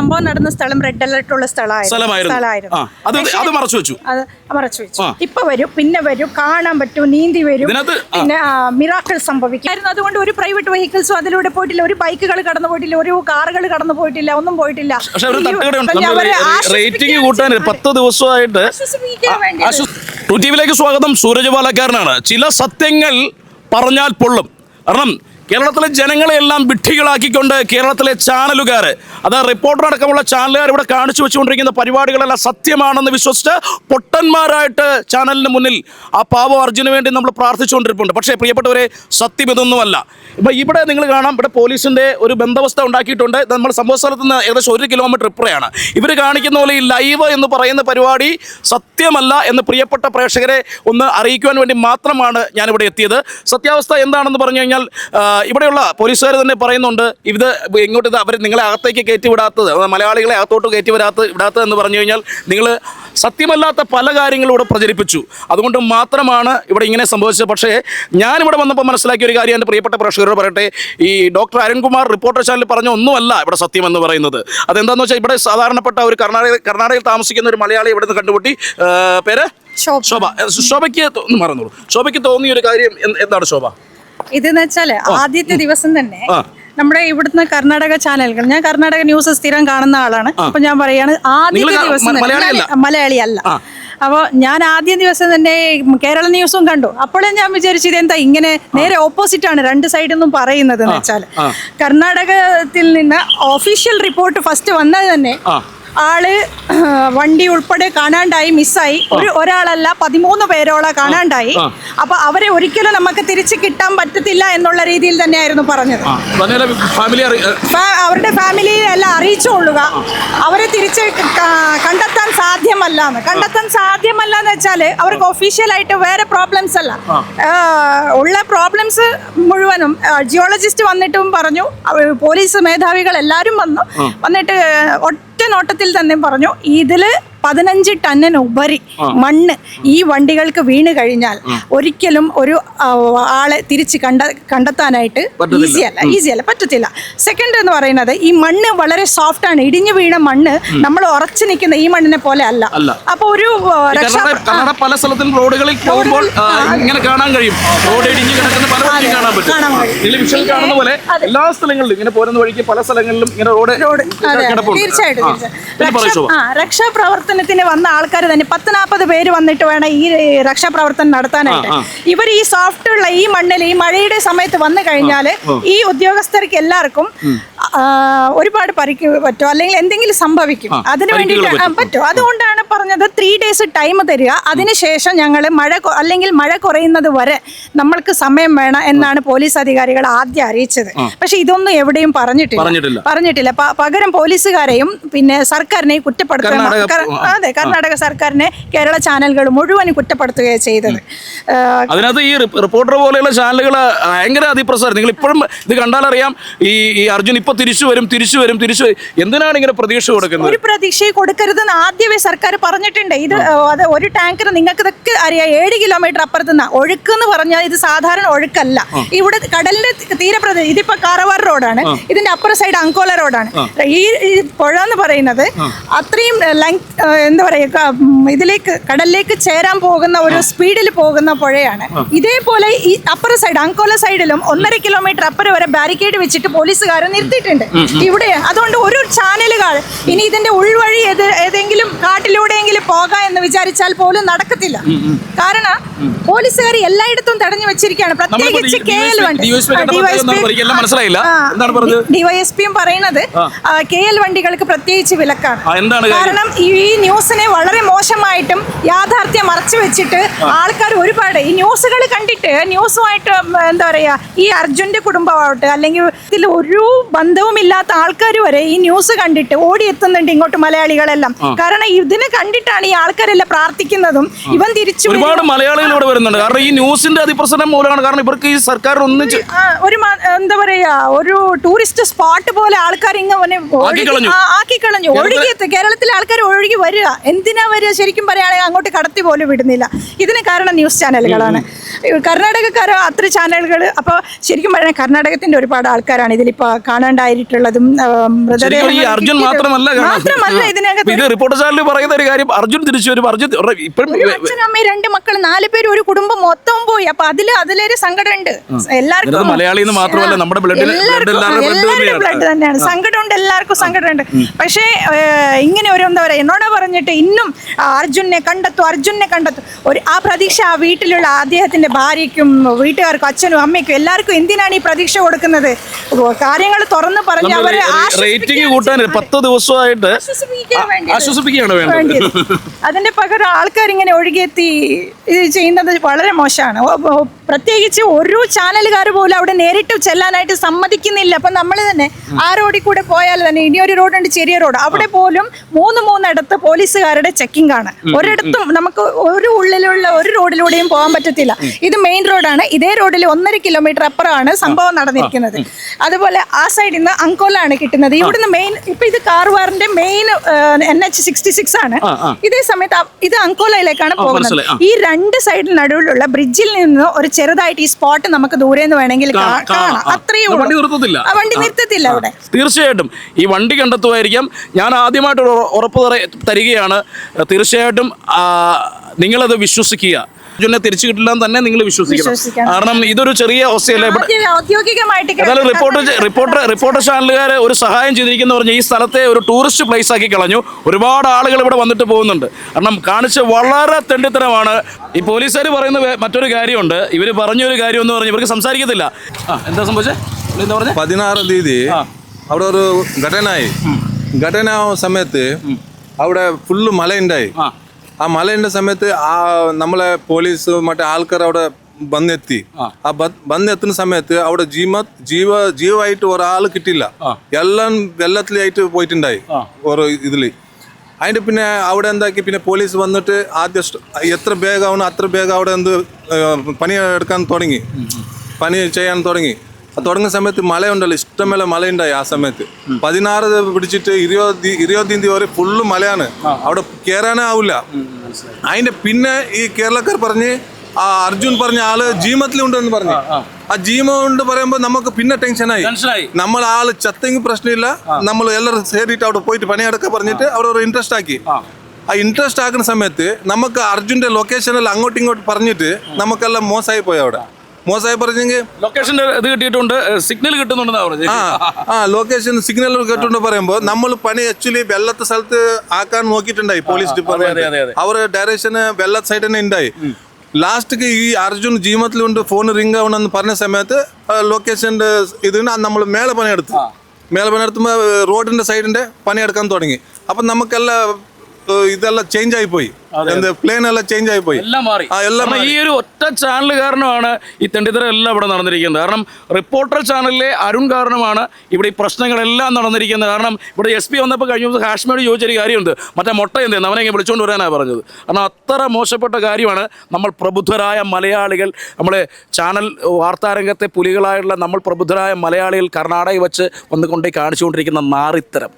സംഭവം നടന്ന സ്ഥലം റെഡ് അലർട്ട് ഉള്ള സ്ഥലമായിരുന്നു. മറച്ചു വെച്ചു. അത് മറച്ചു വെച്ചു. ഇപ്പൊ വരും പിന്നെ വരും കാണാൻ പറ്റും നീന്തി വരും. പിന്നെ മിറാക്കൾ സംഭവിക്കും. അതുകൊണ്ട് ഒരു പ്രൈവറ്റ് വെഹിക്കിൾസും അതിലൂടെ പോയിട്ടില്ല. ഒരു ബൈക്കുകൾ കടന്നു പോയിട്ടില്ല. ഒരു കാറുകൾ കടന്നു പോയിട്ടില്ല. ഒന്നും പോയിട്ടില്ല. റേറ്റിംഗ് കൂട്ടാൻ പത്ത് ദിവസമായിട്ട് ആശ്വസിപ്പിക്കാൻ വേണ്ടി. ടു ടി വിയിലേക്ക് സ്വാഗതം. സൂരജ് പാലക്കാരനാണ്. ചില സത്യങ്ങൾ പറഞ്ഞാൽ പൊള്ളും. കാരണം കേരളത്തിലെ ജനങ്ങളെ എല്ലാം കേരളത്തിലെ ചാനലുകാർ അത് റിപ്പോർട്ടർ അടക്കമുള്ള ചാനലുകാർ ഇവിടെ കാണിച്ചു വെച്ചുകൊണ്ടിരിക്കുന്ന പരിപാടികളെല്ലാം സത്യമാണെന്ന് വിശ്വസിച്ച് പൊട്ടന്മാരായിട്ട് ചാനലിന് മുന്നിൽ ആ പാവ അർജുന് വേണ്ടി നമ്മൾ പ്രാർത്ഥിച്ചുകൊണ്ടിരിപ്പുണ്ട്. പക്ഷേ പ്രിയപ്പെട്ടവരെ സത്യം ഇതൊന്നുമല്ല. ഇപ്പം ഇവിടെ നിങ്ങൾ കാണാം ഇവിടെ പോലീസിന്റെ ഒരു ബന്ധവസ്ഥ ഉണ്ടാക്കിയിട്ടുണ്ട്. നമ്മൾ സംഭവ സ്ഥലത്ത് നിന്ന് ഏകദേശം ഒരു കിലോമീറ്റർ ഇപ്പുറയാണ്. ഇവർ കാണിക്കുന്ന പോലെ ഈ ലൈവ് എന്ന് പറയുന്ന പരിപാടി സത്യമല്ല എന്ന് പ്രിയപ്പെട്ട പ്രേക്ഷകരെ ഒന്ന് അറിയിക്കുവാൻ വേണ്ടി മാത്രമാണ് ഞാനിവിടെ എത്തിയത്. സത്യാവസ്ഥ എന്താണെന്ന് പറഞ്ഞു കഴിഞ്ഞാൽ ഇവിടെയുള്ള പോലീസുകാർ തന്നെ പറയുന്നുണ്ട് ഇത് ഇങ്ങോട്ട് ഇത് അവർ നിങ്ങളെ അകത്തേക്ക് കയറ്റി വിടാത്തത് മലയാളികളെ അകത്തോട്ട് കയറ്റി വരാത്ത വിടാത്തത് എന്ന് പറഞ്ഞു കഴിഞ്ഞാൽ നിങ്ങൾ സത്യമല്ലാത്ത പല കാര്യങ്ങളും ഇവിടെ പ്രചരിപ്പിച്ചു. അതുകൊണ്ട് മാത്രമാണ് ഇവിടെ ഇങ്ങനെ സംഭവിച്ചത്. പക്ഷേ ഞാനിവിടെ വന്നപ്പോൾ മനസ്സിലാക്കിയ ഒരു കാര്യം എന്റെ പ്രിയപ്പെട്ട പ്രേക്ഷകരോട് പറയട്ടെ. ഈ ഡോക്ടർ അരുൺകുമാർ റിപ്പോർട്ടർ ചാനലിൽ പറഞ്ഞ ഒന്നുമല്ല ഇവിടെ സത്യം എന്ന് പറയുന്നത്. അതെന്താണെന്ന് വെച്ചാൽ ഇവിടെ സാധാരണപ്പെട്ട ഒരു കർണാടക കർണാടകയിൽ താമസിക്കുന്ന ഒരു മലയാളി ഇവിടെ നിന്ന് കണ്ടുപിട്ടി പേര്? ശോഭ. ശോഭയ്ക്ക് മറന്നോളൂ. ശോഭയ്ക്ക് തോന്നിയ ഒരു കാര്യം എന്താണ് ശോഭ? ഇതെന്ന് വെച്ചാൽ ആദ്യത്തെ ദിവസം തന്നെ. നമ്മുടെ ഇവിടുന്ന് കർണാടക ചാനലുകൾ ഞാൻ കർണാടക ന്യൂസ് സ്ഥിരം കാണുന്ന ആളാണ്. അപ്പൊ ഞാൻ പറയാണ് ആദ്യത്തെ ദിവസം തന്നെ- മലയാളിയല്ല? ഞാൻ മലയാളി അല്ല. അപ്പോൾ ഞാൻ ആദ്യ ദിവസം തന്നെ കേരള ന്യൂസും കണ്ടു. അപ്പോഴേ ഞാൻ വിചാരിച്ചു ഇതെന്താ ഇങ്ങനെ നേരെ ഓപ്പോസിറ്റ് ആണ് രണ്ട് സൈഡിൽ നിന്നും പറയുന്നത് എന്ന് വെച്ചാൽ കർണാടകത്തിൽ നിന്ന് ഒഫീഷ്യൽ റിപ്പോർട്ട് ഫസ്റ്റ് വന്നത് തന്നെ. ആൾ വണ്ടി ഉൾപ്പെടെ കാണാണ്ടായി മിസ്സായി. ഒരു ഒരാളല്ല പതിമൂന്ന് പേരോളം കാണാണ്ടായി. അപ്പൊ അവരെ ഒരിക്കലും നമുക്ക് തിരിച്ചു കിട്ടാൻ പറ്റത്തില്ല എന്നുള്ള രീതിയിൽ തന്നെയായിരുന്നു പറഞ്ഞത്. അവരുടെ ഫാമിലിയെ എല്ലാം അറിയിച്ചുകൊള്ളുക അവരെ തിരിച്ച് കണ്ടെത്താൻ സാധ്യമല്ല എന്ന് കണ്ടെത്താൻ സാധ്യമല്ല എന്ന് വെച്ചാൽ അവർക്ക് ഒഫീഷ്യലായിട്ട് വേറെ പ്രോബ്ലംസ് അല്ല. ഉള്ള പ്രോബ്ലംസ് മുഴുവനും ജിയോളജിസ്റ്റ് വന്നിട്ടും പറഞ്ഞു. പോലീസ് മേധാവികൾ എല്ലാവരും വന്നു. വന്നിട്ട് നോട്ടത്തിൽ തന്നെ പറഞ്ഞു. ഇതിൽ പതിനഞ്ച് ടണ്ണിന് ഉപരി മണ്ണ് ഈ വണ്ടികൾക്ക് വീണ് കഴിഞ്ഞാൽ ഒരിക്കലും ഒരു ആളെ തിരിച്ച് കണ്ട കണ്ടെത്താനായിട്ട് ഈസിയല്ല ഈസി അല്ല ഈസി അല്ല പറ്റത്തില്ല. സെക്കൻഡ് എന്ന് പറയുന്നത് ഈ മണ്ണ് വളരെ സോഫ്റ്റ് ആണ്. ഇടിഞ്ഞു വീണ മണ്ണ് നമ്മൾ ഉറച്ചു നിൽക്കുന്ന ഈ മണ്ണിനെ പോലെ അല്ല. അപ്പൊ ഒരു പല സ്ഥലത്തും റോഡുകളിൽ പോകുമ്പോൾ ഇങ്ങനെ കാണാൻ കഴിയും. റോഡ് ഇടിഞ്ഞു കിടക്കുന്ന പല കാണാൻ പറ്റും. കാണുന്ന പോലെ എല്ലാ സ്ഥലങ്ങളിലും ഇങ്ങനെ പോരുന്ന വഴിക്ക് പല സ്ഥലങ്ങളിലും ഇങ്ങനെ റോഡ് തീർച്ചയായിട്ടും ആ. രക്ഷാപ്രവർത്തനത്തിന് വന്ന ആൾക്കാർ തന്നെ പത്ത് നാൽപ്പത് പേര് വന്നിട്ട് വേണം ഈ രക്ഷാപ്രവർത്തനം നടത്താനായിട്ട്. ഇവർ ഈ സോഫ്റ്റ് ഉള്ള ഈ മണ്ണിൽ ഈ മഴയുടെ സമയത്ത് വന്നു കഴിഞ്ഞാൽ ഈ ഉദ്യോഗസ്ഥർക്ക് എല്ലാവർക്കും ഒരുപാട് പരിക്ക് പറ്റും? അല്ലെങ്കിൽ എന്തെങ്കിലും സംഭവിക്കും. അതിനു വേണ്ടിയിട്ട് പറ്റും. അതുകൊണ്ടാണ് പറഞ്ഞത് ത്രീ ഡേയ്സ് ടൈം തരിക. അതിനുശേഷം ഞങ്ങൾ മഴ അല്ലെങ്കിൽ മഴ കുറയുന്നത് വരെ നമ്മൾക്ക് സമയം വേണം എന്നാണ് പോലീസ് അധികാരികൾ ആദ്യം അറിയിച്ചത്. പക്ഷെ ഇതൊന്നും എവിടെയും പറഞ്ഞിട്ടില്ല. പറഞ്ഞിട്ടില്ല. പകരം പോലീസുകാരെയും പിന്നെ സർക്കാരിനെയും കുറ്റപ്പെടുത്തുക അതെ കർണാടക സർക്കാരിനെ കേരള ചാനലുകൾ മുഴുവനും കുറ്റപ്പെടുത്തുകയാണ് ചെയ്തത്. അതിനകത്ത് ഈ റിപ്പ- റിപ്പോർട്ടർ പോലെയുള്ള ചാനലുകൾ ഭയങ്കര അതിപ്രസാരം. നിങ്ങൾ ഇപ്പോഴും ഇത് കണ്ടാലറിയാം ഈ ഈ അർജുൻ ഇപ്പൊ തിരിച്ചു വരും തിരിച്ചു വരും തിരിച്ചു. എന്തിനാണ് ഇങ്ങനെ പ്രതീക്ഷ കൊടുക്കുന്നത്? ഒരു പ്രതീക്ഷയെ കൊടുക്കരുതെന്ന് ആദ്യമേ സർക്കാർ പറഞ്ഞിട്ടുണ്ട്. ഇത് അത് ഒരു ടാങ്കർ നിങ്ങൾക്ക് ഇതൊക്കെ അറിയാം. ഏഴ് കിലോമീറ്റർ അപ്പുറത്ത് നിന്ന് ഒഴുക്ക് എന്ന് പറഞ്ഞാൽ ഇത് സാധാരണ ഒഴുക്കല്ല. ഇവിടെ കടലിന്റെ തീരപ്രദേശം ഇതിപ്പോ കാറവാർ റോഡാണ്. ഇതിന്റെ അപ്പുറ സൈഡ് അങ്കോല റോഡാണ്. ഈ പുഴ എന്ന് പറയുന്നത് അത്രയും ലെങ്ത് എന്താ പറയുക ഇതിലേക്ക് കടലിലേക്ക് ചേരാൻ പോകുന്ന ഒരു സ്പീഡിൽ പോകുന്ന പുഴയാണ്. ഇതേപോലെ ഈ അപ്പുറ സൈഡ് അങ്കോല സൈഡിലും ഒന്നര കിലോമീറ്റർ അപ്പുറം വരെ ബാരിക്കേഡ് വെച്ചിട്ട് പോലീസുകാരെ നിർത്തിയിട്ടുണ്ട്. ഇവിടെ അതുകൊണ്ട് ഒരു ചാനലുകൾ ഇനി ഇതിന്റെ ഉൾവഴി ഏതെങ്കിലും ഏതെങ്കിലും കാട്ടിലൂടെയെങ്കിലും പോകാം എന്ന് വിചാരിച്ചാൽ പോലും നടക്കത്തില്ല. കാരണം പോലീസുകാർ എല്ലായിടത്തും തടഞ്ഞു വെച്ചിരിക്കുകയാണ്. പ്രത്യേകിച്ച് കെ എൽ വണ്ടി? ഡിവൈഎസ്പിയും പറയുന്നത് കെ എൽ വണ്ടികൾക്ക് പ്രത്യേകിച്ച് വിലക്കാണ്? കാരണം ഈ ന്യൂസിനെ വളരെ മോശമായിട്ടും യാഥാർത്ഥ്യം മറച്ചു വെച്ചിട്ട് ആൾക്കാർ ഒരുപാട് ഈ ന്യൂസുകൾ കണ്ടിട്ട് ന്യൂസുമായിട്ട് എന്താ പറയാ ഈ അർജുന്റെ കുടുംബമാവട്ടെ അല്ലെങ്കിൽ ഇതിൽ ഒരു ബന്ധവുമില്ലാത്ത ആൾക്കാർ വരെ ഈ ന്യൂസ് കണ്ടിട്ട് ഓടിയെത്തുന്നുണ്ട് ഇങ്ങോട്ട് മലയാളികളെല്ലാം. കാരണം ഇതിനെ കണ്ടിട്ടാണ് ഈ ആൾക്കാരെല്ലാം പ്രാർത്ഥിക്കുന്നതും ഇവൻ തിരിച്ചു ഒരുപാട്. മലയാളികൾ ഇവിടെ വരുന്നുണ്ട്. കാരണം ഈ ന്യൂസിന്റെ അതിപ്രസരം മൂലമാണ്. കാരണം ഇവർക്ക് ഈ സർക്കാർ ഒന്നിച്ച് ഒരു എന്താ പറയാ ഒരു ടൂറിസ്റ്റ് സ്പോട്ട് പോലെ ആൾക്കാർ ഇങ്ങനെ. ആക്കി കളഞ്ഞു ഒഴുകി കേരളത്തിലെ ആൾക്കാർ ഒഴുകി വരിക. എന്തിനാ വരിക? ശരിക്കും പറയുകയാണെങ്കിൽ അങ്ങോട്ട് കടത്തി പോലും വിടുന്നില്ല. ഇതിന് കാരണം ന്യൂസ് ചാനലുകളാണ്. കർണാടകക്കാരോ അത്ര ചാനലുകൾ അപ്പോൾ ശരിക്കും പറഞ്ഞാൽ കർണാടകത്തിന്റെ ഒരുപാട് ആൾക്കാരാണ് ഇതിലിപ്പോ കാണാണ്ടായിട്ടുള്ളതും അർജുൻ മാത്രമല്ല. മാത്രമല്ല ഇതിനകത്ത്. ഇത് റിപ്പോർട്ടർ ചാനലിൽ പറയുന്ന ഒരു കാര്യം അർജുൻ തിരിച്ചു വരും. അർജുൻ ഇപ്പോഴും ഒരു അച്ഛനും അമ്മയും രണ്ട് മക്കൾ നാല് പേര് ഒരു കുടുംബം മൊത്തം പോയി. അപ്പൊ അതിൽ അതിലൊരു സങ്കടം ഉണ്ട് എല്ലാവർക്കും ഇതിനകത്ത് മലയാളി എന്ന് മാത്രമല്ല നമ്മുടെ എല്ലാവർക്കും എല്ലാവരുടെ ബ്ലഡ് തന്നെയാണ്. സങ്കടമുണ്ട് എല്ലാവർക്കും സങ്കടമുണ്ട്. പക്ഷേ ഇങ്ങനെ ഒരു എന്താ പറയാ എന്നോട് പറഞ്ഞിട്ട് ഇന്നും അർജുനെ കണ്ടെത്തും അർജുനെ കണ്ടെത്തും. ഒരു ആ പ്രതീക്ഷ ആ വീട്ടിലുള്ള അദ്ദേഹത്തിന്റെ ഭാര്യയ്ക്കും വീട്ടുകാർക്കും അച്ഛനും അമ്മയ്ക്കും എല്ലാവർക്കും എന്തിനാണ് ഈ പ്രതീക്ഷ കൊടുക്കുന്നത്? കാര്യങ്ങൾ തുറന്ന് പറഞ്ഞ് അവരെ റേറ്റിംഗ് കൂട്ടാൻ പത്ത് ദിവസമായിട്ട് ആശ്വസിപ്പിക്കുകയാണ് വേണ്ടത്. അതിന്റെ പകരം ആൾക്കാർ ഇങ്ങനെ ഒഴുകിയെത്തി ഇത് ചെയ്യുന്നത് വളരെ മോശമാണ്. പ്രത്യേകിച്ച് ഒരു ചാനലുകാർ പോലും അവിടെ നേരിട്ട് ചെല്ലാനായിട്ട് സമ്മതിക്കുന്നില്ല. അപ്പൊ നമ്മൾ തന്നെ ആ റോഡിൽ കൂടെ പോയാൽ തന്നെ ഇനിയൊരു റോഡുണ്ട് ചെറിയ റോഡ്. അവിടെ പോലും മൂന്ന് മൂന്നിടത്ത് പോലീസുകാരുടെ ചെക്കിംഗ് ആണ്. ഒരിടത്തും നമുക്ക് ഒരു ഉള്ളിലുള്ള ഒരു റോഡിലൂടെയും പോകാൻ പറ്റത്തില്ല. ഇത് മെയിൻ റോഡാണ്. ഇതേ റോഡിൽ ഒന്നര കിലോമീറ്റർ അപ്പുറമാണ് സംഭവം നടന്നിരിക്കുന്നത്. അതുപോലെ ആ സൈഡിൽ നിന്ന് അങ്കോലാണ് കിട്ടുന്നത്. ഇവിടുന്ന് മെയിൻ ഇപ്പൊ ഇത് കാർവാറിന്റെ main N H sixty six ആണ്. ഇതേ സമയത്ത് ഇത് അങ്കോലയിലേക്കാണ് പോകുന്നത്. ഈ രണ്ട് സൈഡിൽ നടുവിലുള്ള ബ്രിഡ്ജിൽ നിന്ന് ഒരു ചെറുതായിട്ട് ഈ സ്പോട്ട് നമുക്ക് ദൂരെ നിന്ന് വേണമെങ്കിൽ അത്രയും കാണാം, വണ്ടി നിർത്തത്തില്ല. വണ്ടി നിർത്തത്തില്ല അവിടെ. തീർച്ചയായിട്ടും. ഈ വണ്ടി കണ്ടെത്തുമായിരിക്കാം. ഞാൻ ആദ്യമായിട്ട് ഉറപ്പ് തര- തരികയാണ്. തീർച്ചയായിട്ടും നിങ്ങളത് വിശ്വസിക്കുക. അർജുനെ തിരിച്ചു കിട്ടില്ല എന്ന് തന്നെ നിങ്ങൾ വിശ്വസിക്കണം. കാരണം ഇതൊരു ചെറിയ അവസ്ഥയല്ല? ആദ്യം റിപ്പോർട്ടർ റിപ്പോർട്ടർ റിപ്പോർട്ടർ ചാനലുകാർ ഒരു സഹായം ചെയ്തിരിക്കുന്ന പറഞ്ഞ ഈ സ്ഥലത്തെ ഒരു ടൂറിസ്റ്റ് പ്ലേസ് ആക്കി കളഞ്ഞു. ഒരുപാട് ആളുകൾ ഇവിടെ വന്നിട്ട് പോകുന്നുണ്ട്. കാരണം കാണിച്ച വളരെ തെണ്ടിത്തരമാണ്. ഈ പോലീസുകാർ പറയുന്ന മറ്റൊരു കാര്യമുണ്ട്. ഇവർ പറഞ്ഞൊരു കാര്യം എന്ന് പറഞ്ഞു ഇവർക്ക് സംസാരിക്കത്തില്ല. എന്താ സംഭവിച്ചത് പതിനാറ് തീയതി അവിടെ ഒരു ഘടനായി. ഘടന സമയത്ത് അവിടെ ഫുള്ള് മലയുണ്ടായി. ആ മലയുടെ സമയത്ത് ആ നമ്മളെ പോലീസ് മറ്റേ ആൾക്കാർ അവിടെ വന്നെത്തി. ആ. വന്നെത്തുന്ന സമയത്ത് അവിടെ ജീവ ജീവ ജീവമായിട്ട് ഒരാൾ കിട്ടില്ല എല്ലാം വെള്ളത്തിലായിട്ട് പോയിട്ടുണ്ടായി ഒരു ഇതിൽ. അതിന്റെ പിന്നെ അവിടെ എന്താക്കി പിന്നെ പോലീസ് വന്നിട്ട് ആദ്യം എത്ര വേഗമാണ് അത്ര ബേഗം അവിടെ എന്ത് പണി എടുക്കാൻ തുടങ്ങി. പണി ചെയ്യാൻ തുടങ്ങി. തുടങ്ങുന്ന സമയത്ത് മലയുണ്ടല്ലോ ഇഷ്ടമേലെ മലയുണ്ടായി ആ സമയത്ത്. പതിനാറ് പിടിച്ചിട്ട് ഇരുപത് ഇരുപത് തീയതി വരെ ഫുള്ള് മലയാണ്. അവിടെ കയറാനേ ആവില്ല. അതിന്റെ പിന്നെ ഈ കേരളക്കാർ പറഞ്ഞ് ആ അർജുൻ പറഞ്ഞ ആൾ ജീമത്തിലുണ്ടെന്ന് പറഞ്ഞു. ആ ജീമ ഉണ്ട് പറയുമ്പോ നമുക്ക് പിന്നെ ടെൻഷനായി. നമ്മൾ ആൾ ചത്തെങ്കിൽ പ്രശ്നമില്ല. നമ്മൾ എല്ലാവരും സേരിട്ട് അവിടെ പോയിട്ട് പണിയെടുക്ക പറഞ്ഞിട്ട് അവിടെ ഒരു ഇൻട്രസ്റ്റ് ആക്കി. ആ. ഇൻട്രസ്റ്റ് ആക്കുന്ന സമയത്ത് നമുക്ക് അർജുന്റെ ലൊക്കേഷനിൽ അങ്ങോട്ടും ഇങ്ങോട്ടും പറഞ്ഞിട്ട് നമുക്കെല്ലാം മോശമായി പോയി അവിടെ. മോശമായി പറഞ്ഞെങ്കിൽ ലൊക്കേഷന്റെ ഇത് കിട്ടിയിട്ടുണ്ട്. സിഗ്നൽ കിട്ടുന്നുണ്ടെന്നാ പറഞ്ഞത്. ആ ആ ലൊക്കേഷൻ സിഗ്നൽ കേട്ടുകൊണ്ട് പറയുമ്പോൾ നമ്മൾ പണി ആക്ച്വലി വെള്ളത്തെ സ്ഥലത്ത് ആക്കാൻ നോക്കിയിട്ടുണ്ടായി പോലീസ്. ഡിപ്പാർട്ട്മെന്റ് അവർ ഡയറക്ഷന് വെള്ള സൈഡ് തന്നെ ഉണ്ടായി. ലാസ്റ്റ് ഈ അർജുൻ ജീവിതത്തിലുണ്ട് ഫോൺ റിംഗ് ആവണമെന്ന് പറഞ്ഞ സമയത്ത് ലൊക്കേഷന്റെ ഇതിന് നമ്മൾ മേലെ പണിയെടുത്തു. മേലെ പണിയെടുത്തുമ്പോൾ റോഡിന്റെ സൈഡിന്റെ പണിയെടുക്കാൻ തുടങ്ങി. അപ്പം നമുക്കെല്ലാം ഇതെല്ലാം ചേഞ്ച് ആയി പോയി പ്ലെയിൻ എല്ലാം ചേഞ്ച് ആയി പോയി എല്ലാം മാറി. എല്ലാം ഈ ഒരു ഒറ്റ ചാനൽ കാരണമാണ് ഈ തെണ്ടിത്തരം എല്ലാം ഇവിടെ നടന്നിരിക്കുന്നത്. കാരണം റിപ്പോർട്ടർ ചാനലിലെ അരുൺ കാരണമാണ് ഇവിടെ ഈ പ്രശ്നങ്ങളെല്ലാം നടന്നിരിക്കുന്നത്. കാരണം ഇവിടെ എസ് പി വന്നപ്പോൾ കഴിഞ്ഞ ദിവസം ഹാഷ്മയോട് ചോദിച്ചൊരു കാര്യമുണ്ട്. മറ്റേ മുട്ട എന്ത് അവനെ ഇങ്ങനെ വിളിച്ചുകൊണ്ട് വരാനാണ് പറഞ്ഞത്. കാരണം അത്ര മോശപ്പെട്ട കാര്യമാണ് നമ്മൾ പ്രബുദ്ധരായ മലയാളികൾ നമ്മളെ ചാനൽ വാർത്താരംഗത്തെ പുലികളായുള്ള നമ്മൾ പ്രബുദ്ധരായ മലയാളികൾ കർണാടകയിൽ വെച്ച് വന്നുകൊണ്ടേ കാണിച്ചുകൊണ്ടിരിക്കുന്ന നാറിത്തരം.